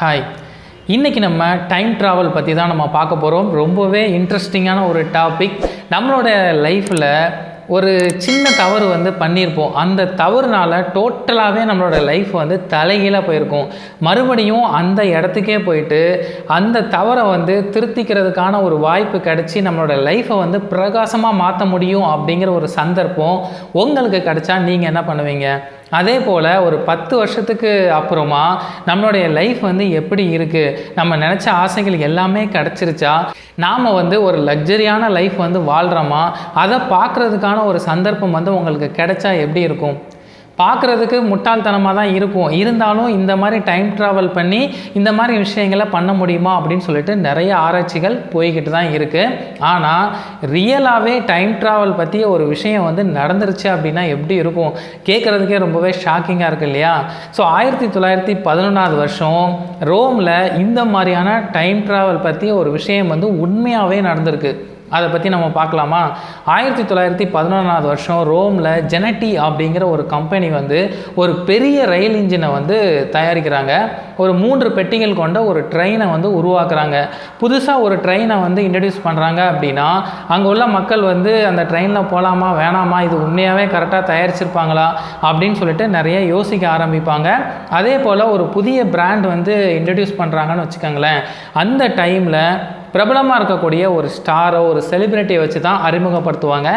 Hi இன்றைக்கி நம்ம time travel பற்றி தான் நம்ம பார்க்க போகிறோம் ரொம்பவே இன்ட்ரெஸ்டிங்கான ஒரு டாபிக் நம்மளோட லைஃப்பில் ஒரு சின்ன தவறு வந்து பண்ணியிருப்போம். அந்த தவறுனால டோட்டலாகவே நம்மளோட லைஃப் வந்து தலைகீழாக போயிருக்கும். மறுபடியும் அந்த இடத்துக்கே போயிட்டு அந்த தவறை வந்து திருத்திக்கிறதுக்கான ஒரு வாய்ப்பு கிடச்சி நம்மளோட லைஃப்பை வந்து பிரகாசமாக மாற்ற முடியும் அப்படிங்கிற ஒரு சந்தர்ப்பம் உங்களுக்கு கிடைச்சா நீங்கள் என்ன பண்ணுவீங்க? அதே போல் ஒரு பத்து வருஷத்துக்கு அப்புறமா நம்மளுடைய லைஃப் வந்து எப்படி இருக்குது நம்ம நினச்ச ஆசைகள் எல்லாமே கிடச்சிருச்சா? நாம் வந்து ஒரு லக்ஸரியான லைஃப் வந்து வாழ்கிறோமா அதை பார்க்குறதுக்கான ஒரு சந்தர்ப்பம் வந்து உங்களுக்கு கிடைச்சா எப்படி இருக்கும்? பார்க்குறதுக்கு முட்டாள்தனமாக தான் இருக்கும். இருந்தாலும் இந்த மாதிரி டைம் ட்ராவல் பண்ணி இந்த மாதிரி விஷயங்களை பண்ண முடியுமா அப்படின்னு சொல்லிட்டு நிறைய ஆராய்ச்சிகள் போய்கிட்டு தான் இருக்குது ஆனால் ரியலாகவே டைம் ட்ராவல் பற்றிய ஒரு விஷயம் வந்து நடந்துருச்சு அப்படின்னா எப்படி இருக்கும்? கேட்குறதுக்கே ரொம்பவே ஷாக்கிங்காக இருக்குது இல்லையா? ஸோ ஆயிரத்தி தொள்ளாயிரத்தி பதினொன்றாவது வருஷம் ரோமில் இந்த மாதிரியான டைம் ட்ராவல் பற்றி ஒரு விஷயம் வந்து உண்மையாகவே நடந்திருக்கு. அதை பற்றி நம்ம பார்க்கலாமா? ஆயிரத்தி தொள்ளாயிரத்தி பதினொன்றாவது வருஷம் ரோமில் ஜெனட்டி அப்படிங்கிற ஒரு கம்பெனி வந்து ஒரு பெரிய ரயில் இன்ஜினை வந்து தயாரிக்கிறாங்க. ஒரு மூன்று பெட்டிகள் கொண்ட ஒரு ட்ரெயினை வந்து உருவாக்குறாங்க. புதுசாக ஒரு ட்ரெயினை வந்து இன்ட்ரடியூஸ் பண்ணுறாங்க அப்படின்னா அங்கே உள்ள மக்கள் வந்து அந்த ட்ரெயினில் போகலாமா வேணாமா இது உண்மையாகவே கரெக்டாக தயாரிச்சிருப்பாங்களா அப்படின்னு சொல்லிட்டு நிறைய யோசிக்க ஆரம்பிப்பாங்க. அதே போல் ஒரு புதிய பிராண்ட் வந்து இன்ட்ரடியூஸ் பண்ணுறாங்கன்னு வச்சுக்கோங்களேன். அந்த டைமில் பிரபலமாக இருக்கக்கூடிய ஒரு ஸ்டாரோ ஒரு செலிப்ரிட்டியை வச்சு தான் அறிமுகப்படுத்துவாங்க.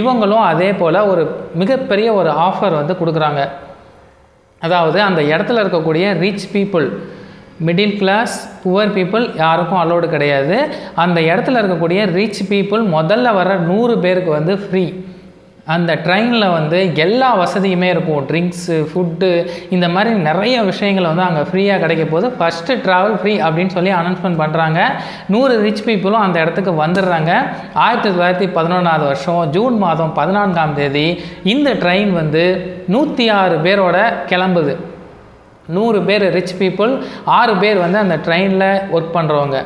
இவங்களும் அதே போல் ஒரு மிகப்பெரிய ஒரு ஆஃபர் வந்து கொடுக்குறாங்க. அதாவது அந்த இடத்துல இருக்கக்கூடிய rich people middle class poor people யாருக்கும் அலோடு கிடையாது. அந்த இடத்துல இருக்கக்கூடிய ரிச் பீப்புள் முதல்ல வர நூறு பேருக்கு வந்து ஃப்ரீ அந்த ட்ரெயினில் வந்து எல்லா வசதியுமே இருக்கும். ட்ரிங்க்ஸு ஃபுட்டு இந்த மாதிரி நிறைய விஷயங்கள் வந்து அங்கே ஃப்ரீயாக கிடைக்க போது ஃபஸ்ட்டு ட்ராவல் ஃப்ரீ அப்படின்னு சொல்லி அனௌன்ஸ்மெண்ட் பண்ணுறாங்க நூறு ரிச் பீப்புளும் அந்த இடத்துக்கு வந்துடுறாங்க. ஆயிரத்தி தொள்ளாயிரத்தி பதினொன்றாவது வருஷம் ஜூன் மாதம் பதினான்காம் தேதி இந்த ட்ரெயின் வந்து நூற்றி ஆறு பேரோட கிளம்புது. நூறு பேர் ரிச் பீப்புள் ஆறு பேர் வந்து அந்த ட்ரெயினில் ஒர்க் பண்ணுறவங்க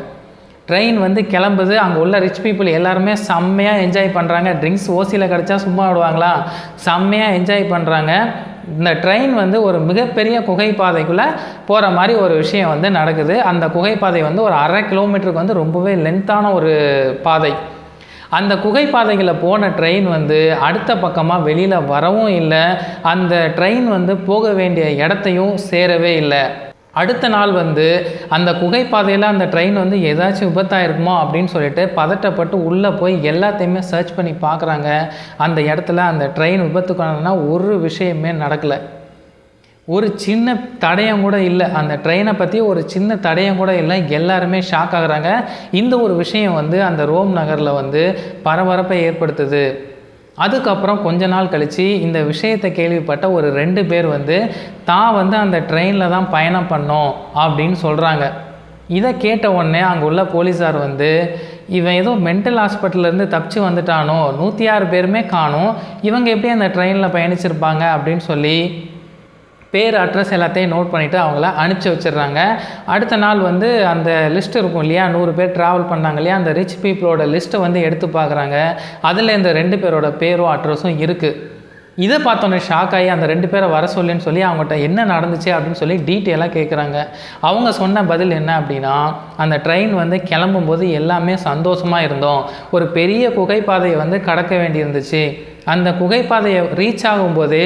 ட்ரெயின் வந்து கிளம்புது. அங்கே உள்ள ரிச் பீப்புள் எல்லாருமே செம்மையாக என்ஜாய் பண்ணுறாங்க ட்ரிங்க்ஸ் ஓசியில் கிடச்சா சும்மா விடுவாங்களா? செம்மையாக என்ஜாய் பண்ணுறாங்க இந்த ட்ரெயின் வந்து ஒரு மிகப்பெரிய குகைப்பாதைக்குள்ளே போகிற மாதிரி ஒரு விஷயம் வந்து நடக்குது. அந்த குகைப்பாதை வந்து ஒரு அரை கிலோமீட்டருக்கு வந்து ரொம்பவே லென்த்தான ஒரு பாதை. அந்த குகைப்பாதைகளில் போன ட்ரெயின் வந்து அடுத்த பக்கமாக வெளியில் வரவும் இல்லை. அந்த ட்ரெயின் வந்து போக வேண்டிய இடத்தையும் சேரவே இல்லை. அடுத்த நாள் வந்து அந்த குகைப்பாதையில் அந்த ட்ரெயின் வந்து ஏதாச்சும் விபத்தாயிருக்குமோ அப்படின்னு சொல்லிட்டு பதட்டப்பட்டு உள்ளே போய் எல்லாத்தையுமே சர்ச் பண்ணி பார்க்குறாங்க. அந்த இடத்துல அந்த ட்ரெயின் விபத்துக்கான ஒரு விஷயமே நடக்கலை. ஒரு சின்ன தடயம் கூட இல்லை. அந்த ட்ரெயினை பற்றி ஒரு சின்ன தடயம் கூட இல்லை. எல்லாருமே ஷாக் ஆகுறாங்க. இந்த ஒரு விஷயம் வந்து அந்த ரோம் நகரில் வந்து பரபரப்பை ஏற்படுத்துது. அதுக்கப்புறம் கொஞ்ச நாள் கழித்து இந்த விஷயத்தை கேள்விப்பட்ட ஒரு ரெண்டு பேர் வந்து தான் வந்து அந்த ட்ரெயினில் தான் பயணம் பண்ணோம் அப்படின்னு சொல்கிறாங்க இதை கேட்ட உடனே அங்கே உள்ள போலீஸார் வந்து இவன் ஏதோ மென்டல் ஹாஸ்பிட்டல்லேருந்து தப்பிச்சு வந்துட்டானோ? நூற்றி ஆறு பேருமே காணும். இவங்க எப்படி அந்த ட்ரெயினில் பயணிச்சிருப்பாங்க? அப்படின்னு சொல்லி பேர் அட்ரஸ் எல்லாத்தையும் நோட் பண்ணிவிட்டு அவங்கள அனுப்பிச்சி வச்சிடுறாங்க. அடுத்த நாள் வந்து அந்த லிஸ்ட் இருக்கும் இல்லையா? நூறு பேர் ட்ராவல் பண்ணாங்க இல்லையா? அந்த ரிச் பீப்புளோட லிஸ்ட்டை வந்து எடுத்து பார்க்குறாங்க. அதில் இந்த ரெண்டு பேரோட பேரும் அட்ரஸும் இருக்குது இதை பார்த்தோன்னே ஷாக் ஆகி அந்த ரெண்டு பேரை வர சொல்லுன்னு சொல்லி அவங்ககிட்ட என்ன நடந்துச்சு அப்படின்னு சொல்லி டீட்டெயிலாக கேட்குறாங்க அவங்க சொன்ன பதில் என்ன அப்படின்னா அந்த ட்ரெயின் வந்து கிளம்பும்போது எல்லாமே சந்தோஷமாக இருந்தோம். ஒரு பெரிய குகைப்பாதையை வந்து கடக்க வேண்டியிருந்துச்சு. அந்த குகைப்பாதையை ரீச் ஆகும்போது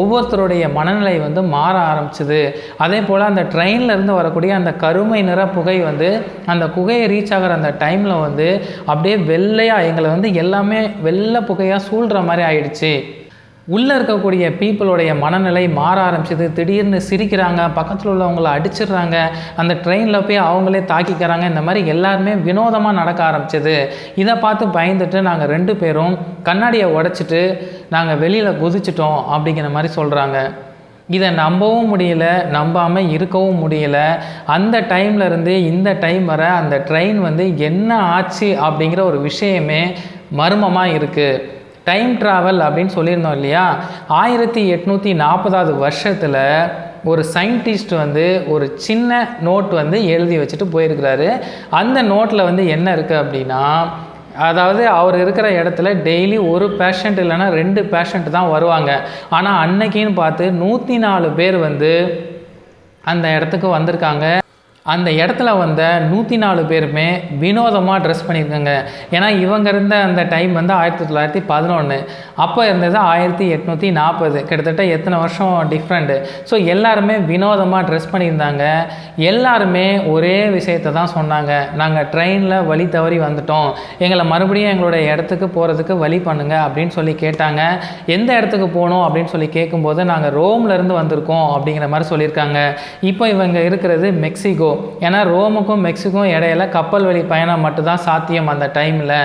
ஒவ்வொருத்தருடைய மனநிலை வந்து மாற ஆரம்பிச்சுது. அதே போல் அந்த ட்ரெயினில் இருந்து வரக்கூடிய அந்த கருமை நிற புகை வந்து அந்த குகையை ரீச் ஆகிற அந்த டைமில் வந்து அப்படியே வெள்ளையாக எங்களை வந்து எல்லாமே வெள்ளை புகையாக சூழ்கிற மாதிரி ஆயிடுச்சு. உள்ளே இருக்கக்கூடிய பீப்புளுடைய மனநிலை மாற ஆரம்பிச்சது. திடீர்னு சிரிக்கிறாங்க பக்கத்தில் உள்ளவங்கள அடிச்சிடுறாங்க அந்த ட்ரெயினில் போய் அவங்களே தாக்கிக்கிறாங்க இந்த மாதிரி எல்லாருமே வினோதமாக நடக்க ஆரம்பிச்சது. இதை பார்த்து பயந்துட்டு நாங்கள் ரெண்டு பேரும் கண்ணாடியை உடைச்சிட்டு நாங்கள் வெளியில் குதிச்சிட்டோம் அப்படிங்கிற மாதிரி சொல்கிறாங்க இதை நம்பவும் முடியல நம்பாமல் இருக்கவும் முடியல. அந்த டைம்லேருந்து இந்த டைம் வர அந்த ட்ரெயின் வந்து என்ன ஆச்சு அப்படிங்கிற ஒரு விஷயமே மர்மமாக இருக்குது டைம் ட்ராவல் அப்படின்னு சொல்லியிருந்தோம் இல்லையா? ஆயிரத்தி எட்நூற்றி நாற்பதாவது வருஷத்தில் ஒரு சயின்டிஸ்ட் வந்து ஒரு சின்ன நோட் வந்து எழுதி வச்சுட்டு போயிருக்கிறாரு. அந்த நோட்டில் வந்து என்ன இருக்குது அப்படின்னா அதாவது அவர் இருக்கிற இடத்துல டெய்லி ஒரு பேஷண்ட் இல்லைன்னா ரெண்டு பேஷண்ட் தான் வருவாங்க. ஆனால் அன்னைக்குன்னு பார்த்து நூற்றி நாலு பேர் வந்து அந்த இடத்துக்கு வந்திருக்காங்க. அந்த இடத்துல வந்த நூற்றி நாலு பேருமே வினோதமாக ட்ரெஸ் பண்ணியிருக்காங்க. ஏன்னா இவங்க இருந்த அந்த டைம் வந்து ஆயிரத்தி தொள்ளாயிரத்தி பதினொன்று அப்போ இருந்தது ஆயிரத்தி எட்நூற்றி நாற்பது கிட்டத்தட்ட எத்தனை வருஷம் டிஃப்ரெண்ட்டு ஸோ எல்லாருமே வினோதமாக ட்ரெஸ் பண்ணியிருந்தாங்க. எல்லாருமே ஒரே விஷயத்தை தான் சொன்னாங்க. நாங்கள் ட்ரெயினில் வழி தவறி வந்துட்டோம். எங்களை மறுபடியும் எங்களுடைய இடத்துக்கு போகிறதுக்கு வழி பண்ணுங்க அப்படின்னு சொல்லி கேட்டாங்க. எந்த இடத்துக்கு போகணும் அப்படின்னு சொல்லி கேட்கும்போது நாங்கள் ரோம்லேருந்து வந்திருக்கோம் அப்படிங்கிற மாதிரி சொல்லியிருக்காங்க. இப்போ இவங்க இருக்கிறது மெக்சிகோ. ஏன்னா ரோமுக்கும் மெக்சிக்கும் இடையில கப்பல் வழி பயணம் மட்டும்தான் சாத்தியம் அந்த டைமில்.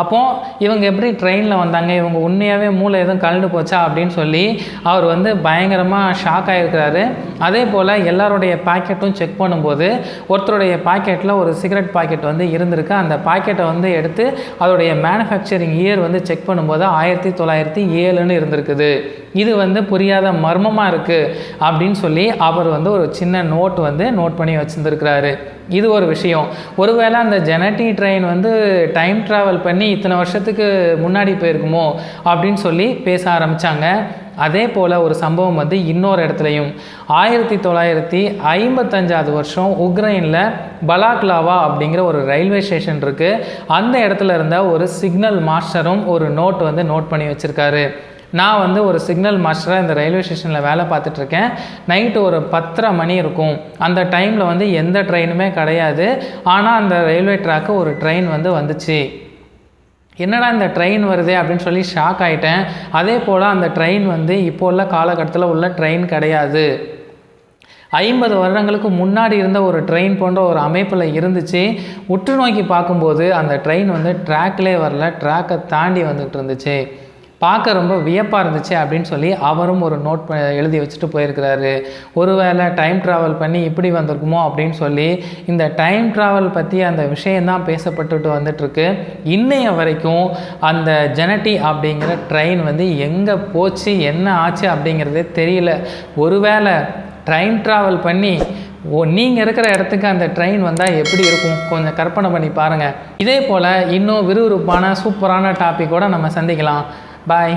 அப்போது இவங்க எப்படி ட்ரெயினில் வந்தாங்க? இவங்க உண்மையாகவே மூளை எதுவும் கலந்து போச்சா அப்படின்னு சொல்லி அவர் வந்து பயங்கரமாக ஷாக் ஆகிருக்கிறாரு அதே போல் எல்லாருடைய பாக்கெட்டும் செக் பண்ணும்போது ஒருத்தருடைய பாக்கெட்டில் ஒரு சிகரெட் பாக்கெட் வந்து இருந்திருக்கு. அந்த பாக்கெட்டை வந்து எடுத்து அதோடைய மேனுஃபேக்சரிங் இயர் வந்து செக் பண்ணும்போது ஆயிரத்தி தொள்ளாயிரத்தி ஏழுன்னு இருந்திருக்குது. இது வந்து புரியாத மர்மமாக இருக்குது அப்படின்னு சொல்லி அவர் வந்து ஒரு சின்ன நோட் வந்து நோட் பண்ணி வச்சுருந்துருக்கிறாரு இது ஒரு விஷயம். ஒருவேளை அந்த ஜெனட்டி ட்ரெயின் வந்து டைம் ட்ராவல் பண்ணி இத்தனை வருஷத்துக்கு முன்னாடி போயிருக்குமோ அப்படின்னு சொல்லி பேச ஆரம்பித்தாங்க அதே போல் ஒரு சம்பவம் வந்து இன்னொரு இடத்துலையும். ஆயிரத்தி தொள்ளாயிரத்தி ஐம்பத்தஞ்சாவது வருஷம் உக்ரைனில் பலாக்லாவா அப்படிங்கிற ஒரு ரயில்வே ஸ்டேஷன் இருக்குது அந்த இடத்துல இருந்த ஒரு சிக்னல் மாஸ்டரும் ஒரு நோட் வந்து நோட் பண்ணி வச்சுருக்காரு. நான் வந்து ஒரு சிக்னல் மாஸ்டராக இந்த ரயில்வே ஸ்டேஷனில் வேலை பார்த்துட்ருக்கேன். நைட்டு ஒரு பத்தரை மணி இருக்கும். அந்த டைமில் வந்து எந்த ட்ரெயினுமே கிடையாது. ஆனால் அந்த ரயில்வே ட்ராக்கு ஒரு ட்ரெயின் வந்து வந்துச்சு. என்னடா இந்த ட்ரெயின் வருதே அப்படின்னு சொல்லி ஷாக் ஆகிட்டேன் அதே போல் அந்த ட்ரெயின் வந்து இப்போ உள்ள காலகட்டத்தில் உள்ள ட்ரெயின் கிடையாது. ஐம்பது வருடங்களுக்கு முன்னாடி இருந்த ஒரு ட்ரெயின் போன்ற ஒரு அமைப்பில் இருந்துச்சு. உற்று நோக்கி பார்க்கும்போது அந்த ட்ரெயின் வந்து ட்ராக்லேயே வரல. ட்ராக்கை தாண்டி வந்துகிட்டு இருந்துச்சு பார்க்க ரொம்ப வியப்பாக இருந்துச்சு அப்படின்னு சொல்லி அவரும் ஒரு நோட் எழுதி வச்சுட்டு போயிருக்கிறாரு. ஒருவேளை டைம் ட்ராவல் பண்ணி இப்படி வந்திருக்குமோ அப்படின்னு சொல்லி இந்த டைம் ட்ராவல் பற்றி அந்த விஷயந்தான் பேசப்பட்டுட்டு வந்துட்டுருக்கு. இன்னைய வரைக்கும் அந்த ஜெனட்டி அப்படிங்கிற ட்ரெயின் வந்து எங்கே போச்சு என்ன ஆச்சு அப்படிங்கிறதே தெரியல. ஒருவேளை ட்ரெயின் ட்ராவல் பண்ணி ஓ நீங்கள் இருக்கிற இடத்துக்கு அந்த ட்ரெயின் வந்தால் எப்படி இருக்கும்? கொஞ்சம் கற்பனை பண்ணி பாருங்கள் இதே போல் இன்னும் விறுவிறுப்பான சூப்பரான டாப்பிக்கோடு நம்ம சந்திக்கலாம். பாய்